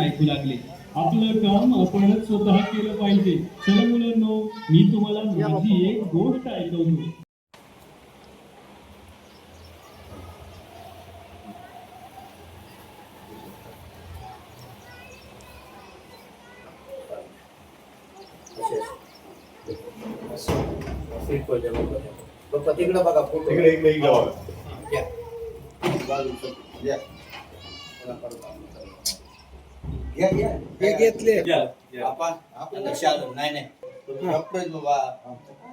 ऐकू लागले. आपलं काम आपणच स्वतः केलं पाहिजे. चला मुलांनो मी तुम्हाला माझी एक गोष्ट ऐकवतो. बघा तिकडं बघा फोटो इकडे इकडे इकडे बघा. या. या. या, या. हे घेतले आपण. नाही नाही डॉक्टर बाबा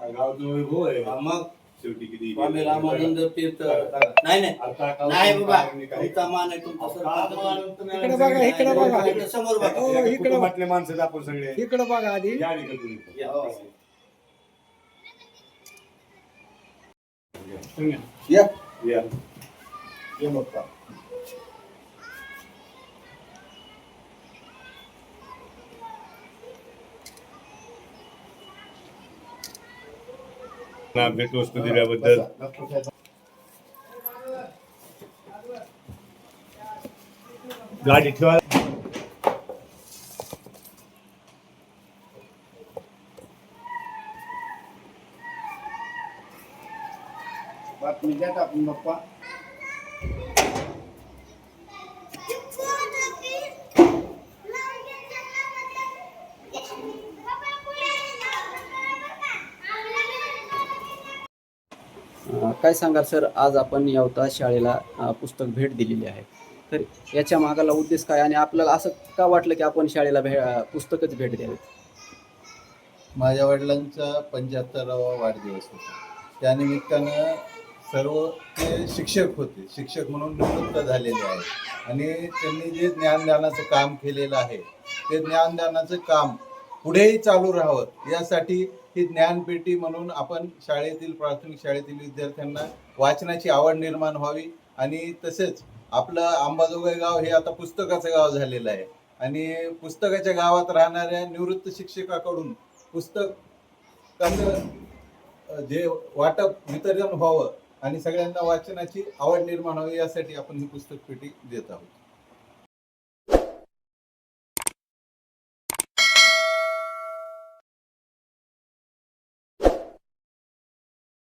गावात वैभव आहे. मग शेवटी किती स्वामी रामानंद तीर्थ नाही नाही आता का- नाही बाबा तुमचा मान आहे तुमचा सरपंच. इकडे बघा इकडे बघा इकडे समोर बघा हो, इकडे. कुटुंबातले माणसं आहेत आपण सगळे इकडे बघा आधी या तुम्ही. या. या. या. या. ये बाप्पा. ना भेटवस्तू दिल्याबद्दल. गाडी ठेवा. बातमी द्या का आपण बाप्पा. काय सांगाल सर? आज आपण यवता शाळेला पुस्तक भेट दिलेली आहे. तर याच्या मागाला उद्देश काय? आणि आपल्याला असं का वाटलं की आपण शाळेला भे पुस्तकच भेट द्यावीत माझ्या वडिलांचा पंच्याहत्तरावा वाढदिवस होता. त्यानिमित्तानं सर्व ते शिक्षक होते. शिक्षक म्हणून निवृत्त झालेले आहेत. आणि त्यांनी जे ज्ञानदानाचं काम केलेलं आहे ते ज्ञानदानाचं काम पुढेही चालू राहावं. यासाठी ही ज्ञानपेटी म्हणून आपण शाळेतील प्राथमिक शाळेतील विद्यार्थ्यांना वाचनाची आवड निर्माण व्हावी. आणि तसेच आपलं अंबाजोगाई गाव हे आता पुस्तकाचं गाव झालेलं आहे. आणि पुस्तकाच्या गावात राहणाऱ्या निवृत्त शिक्षकाकडून पुस्तकाचं जे वाटप वितरण व्हावं आणि सगळ्यांना वाचनाची आवड निर्माण व्हावी यासाठी आपण ही पुस्तक पेटी देत आहोत.